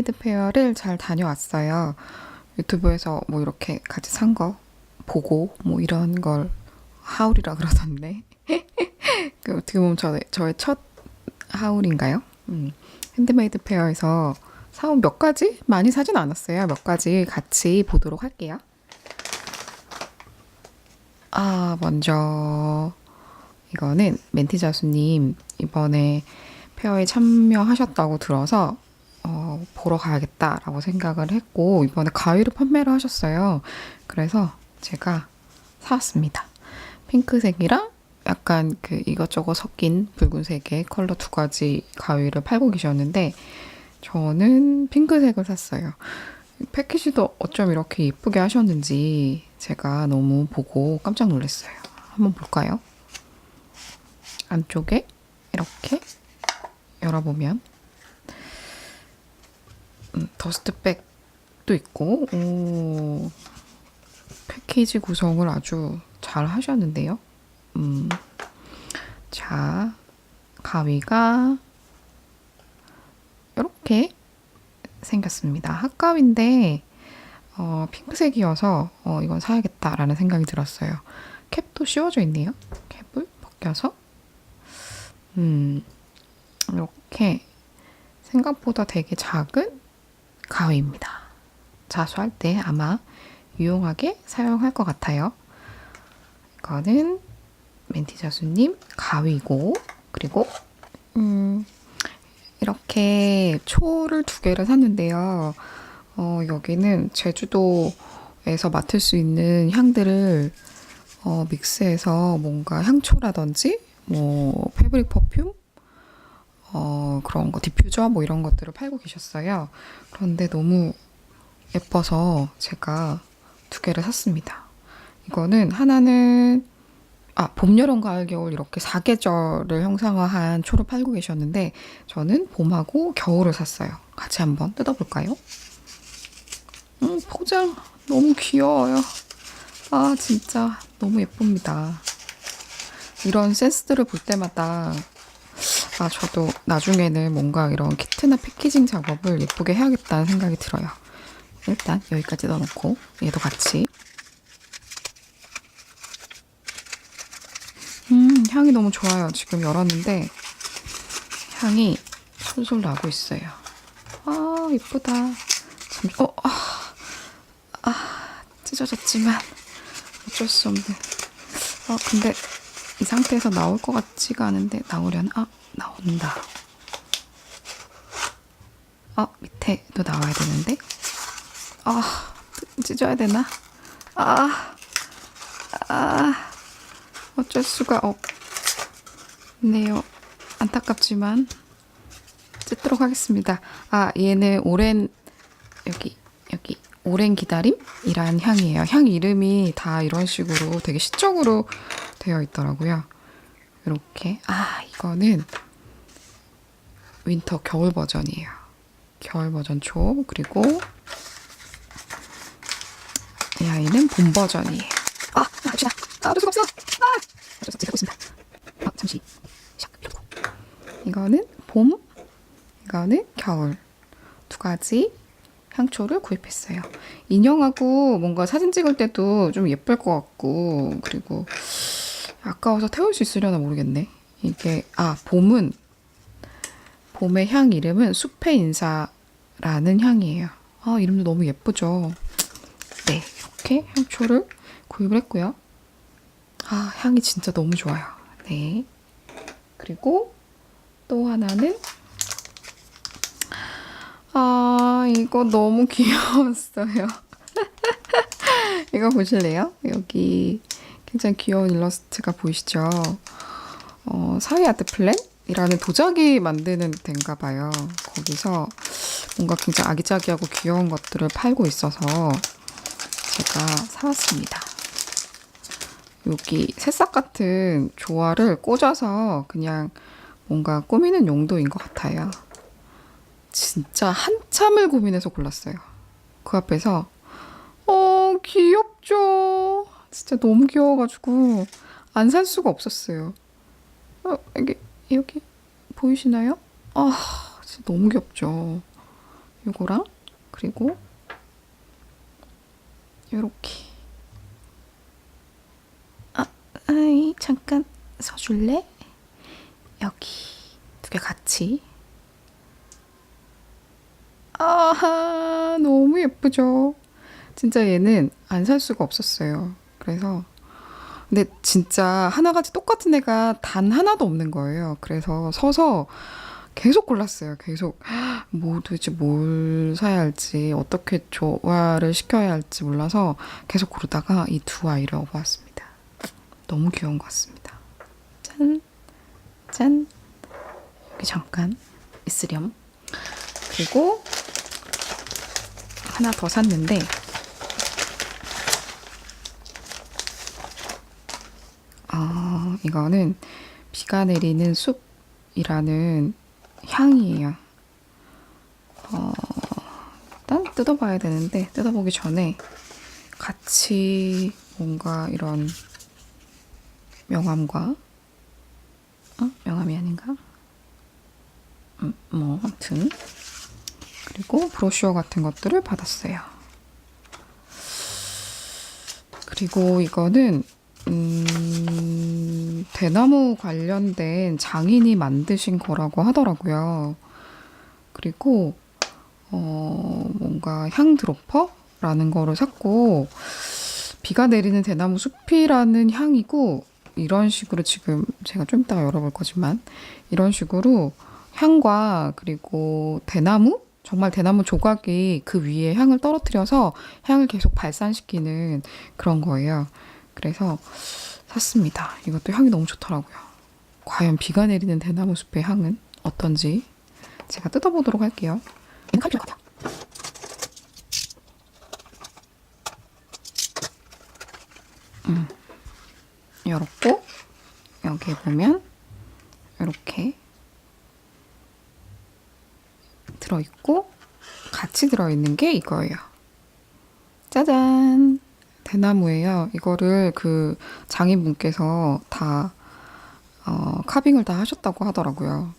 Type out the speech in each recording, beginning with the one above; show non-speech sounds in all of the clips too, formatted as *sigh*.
핸드메이드 페어를 잘 다녀왔어요. 유튜브에서 뭐 이렇게 같이 산 거 보고 뭐 이런 걸 하울이라 그러던데. *laughs* 그 어떻게 보면 저, 저의 첫 하울인가요? 음, 핸드메이드 페어에서 사온 몇 가지? 많이 사진 않았어요. 몇 가지 같이 보도록 할게요. 아, 먼저 이거는 멘티 자수님 이번에 페어에 참여하셨다고 들어서 어, 보러 가야겠다라고 생각을 했고 이번에 가위를 판매를 하셨어요. 그래서 제가 사왔습니다. 핑크색이랑 약간 그 이것저것 섞인 붉은색의 컬러 두 가지 가위를 팔고 계셨는데 저는 핑크색을 샀어요. 패키지도 어쩜 이렇게 예쁘게 하셨는지 제가 너무 보고 깜짝 놀랐어요. 한번 볼까요? 안쪽에 이렇게 열어보면 음, 더스트백도 있고 오, 패키지 구성을 아주 잘 하셨는데요. 음, 자 가위가 이렇게 생겼습니다. 핫가위인데 어, 핑크색이어서 어, 이건 사야겠다라는 생각이 들었어요. 캡도 씌워져 있네요. 캡을 벗겨서 음, 이렇게 생각보다 되게 작은 가위입니다. 자수할 때 아마 유용하게 사용할 것 같아요. 이거는 멘티 자수님 가위고 그리고 음, 이렇게 초를 두 개를 샀는데요. 어, 여기는 제주도에서 맡을 수 있는 향들을 어, 믹스해서 뭔가 향초라든지 뭐 패브릭 퍼퓸 어, 그런 거 디퓨저 뭐 이런 것들을 팔고 계셨어요. 그런데 너무 예뻐서 제가 두 개를 샀습니다. 이거는 하나는 아, 봄, 여름, 가을, 겨울 이렇게 4계절을 형상화한 초를 팔고 계셨는데 저는 봄하고 겨울을 샀어요. 같이 한번 뜯어볼까요? 음, 포장 너무 귀여워요. 아, 진짜 너무 예쁩니다. 이런 센스들을 볼 때마다 아, 저도 나중에는 뭔가 이런 키트나 패키징 작업을 예쁘게 해야겠다는 생각이 들어요. 일단 여기까지 넣어놓고 얘도 같이 음, 향이 너무 좋아요. 지금 열었는데 향이 솔솔 나고 있어요. 아, 예쁘다. 잠시, 어, 아, 아, 찢어졌지만 어쩔 수 없는. 어, 근데 이 상태에서 나올 것 같지가 않은데 나오려나? 아, 나온다. 아, 밑에도 나와야 되는데. 아, 찢어야 되나? 아, 아. 어쩔 수가 없네요. 안타깝지만 뜯도록 하겠습니다. 아 얘는 오랜 여기 여기 오랜 기다림이란 향이에요. 향 이름이 다 이런 식으로 되게 시적으로 되어 있더라고요. 이렇게 아 이거는 윈터 겨울 버전이에요. 겨울 버전 초 그리고 이 아이는 봄 버전이에요. 아, 갑시다. 아, 어쩔 수가 없어. 아, 어쩔 수 없지. 하고 있습니다. 아, 잠시. 샥, 이러고. 이거는 봄, 이거는 겨울. 두 가지 향초를 구입했어요. 인형하고 뭔가 사진 찍을 때도 좀 예쁠 것 같고, 그리고 아까워서 태울 수 있으려나 모르겠네. 이게, 아, 봄은 봄의 향 이름은 숲의 인사라는 향이에요. 아, 이름도 너무 예쁘죠? 네, 이렇게 향초를 구입을 했고요. 아, 향이 진짜 너무 좋아요. 네. 그리고 또 하나는 아, 이거 너무 *laughs* 귀여웠어요. *laughs* 이거 보실래요? 여기 굉장히 귀여운 일러스트가 보이시죠? 어, 사이아트 플랜이라는 도자기 만드는 데인가 봐요. 거기서 뭔가 굉장히 아기자기하고 귀여운 것들을 팔고 있어서 제가 사왔습니다. 여기 새싹 같은 조화를 꽂아서 그냥 뭔가 꾸미는 용도인 것 같아요. 진짜 한참을 고민해서 골랐어요. 그 앞에서 어 귀엽죠. 진짜 너무 귀여워가지고 안 살 수가 없었어요. 어, 여기 여기 보이시나요? 아 진짜 너무 귀엽죠. 요거랑 그리고 요렇게 아 아이 잠깐 서줄래? 여기 두 개 같이 아하 너무 예쁘죠. 진짜 얘는 안 살 수가 없었어요. 그래서 근데 진짜 하나같이 똑같은 애가 단 하나도 없는 거예요. 그래서 서서 계속 골랐어요. 계속 뭐 도대체 뭘 사야 할지 어떻게 조화를 시켜야 할지 몰라서 계속 고르다가 이 두 아이를 업어왔습니다. 너무 귀여운 것 같습니다. 짠, 짠. 여기 잠깐 있으렴. 그리고 하나 더 샀는데 아 이거는 비가 내리는 숲이라는 향이에요. 어, 일단 뜯어봐야 되는데 뜯어보기 전에 같이 뭔가 이런 명함과 어? 명함이 아닌가? 음, 뭐 아무튼 그리고 브로셔 같은 것들을 받았어요. 그리고 이거는 음, 대나무 관련된 장인이 만드신 거라고 하더라고요. 그리고 어, 뭔가 향 드로퍼라는 거를 샀고 비가 내리는 대나무 숲이라는 향이고 이런 식으로 지금 제가 좀 이따가 열어볼 거지만 이런 식으로 향과 그리고 대나무 정말 대나무 조각이 그 위에 향을 떨어뜨려서 향을 계속 발산시키는 그런 거예요. 그래서 샀습니다. 이것도 향이 너무 좋더라고요. 과연 비가 내리는 대나무 숲의 향은 어떤지 제가 뜯어보도록 할게요. 칼 필요 같아. 음, 열었고 여기 보면 이렇게 들어있고 같이 들어있는 게 이거예요. 짜잔! 대나무예요. 이거를 그 장인분께서 다 어, 카빙을 다 하셨다고 하더라고요.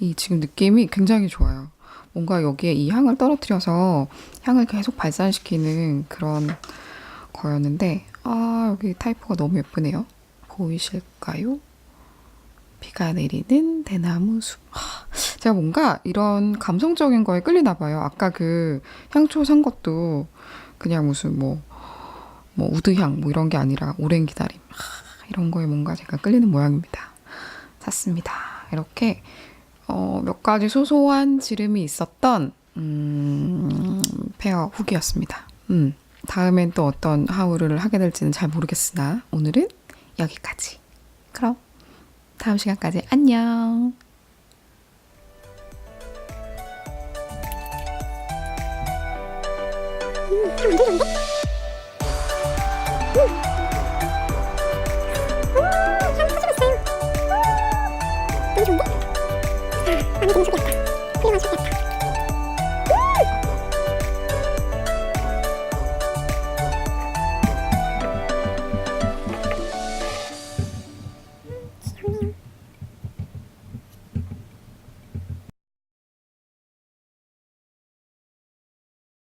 이 지금 느낌이 굉장히 좋아요. 뭔가 여기에 이 향을 떨어뜨려서 향을 계속 발산시키는 그런 거였는데 아 여기 타이포가 너무 예쁘네요. 보이실까요? 비가 내리는 대나무 숲. 하, 제가 뭔가 이런 감성적인 거에 끌리나 봐요. 아까 그 향초 산 것도 그냥 무슨 뭐, 뭐 우드향 뭐 이런 게 아니라 오랜 기다림. 하, 이런 거에 뭔가 제가 끌리는 모양입니다. 샀습니다. 이렇게 어, 몇 가지 소소한 지름이 있었던 음, 페어 후기였습니다. 음, 다음엔 또 어떤 하울을 하게 될지는 잘 모르겠으나 오늘은 여기까지. 그럼 다음 시간까지 안녕. 음, *laughs* 정도? 자, 마음에 드는 소개였다. 훌륭한 소개였다.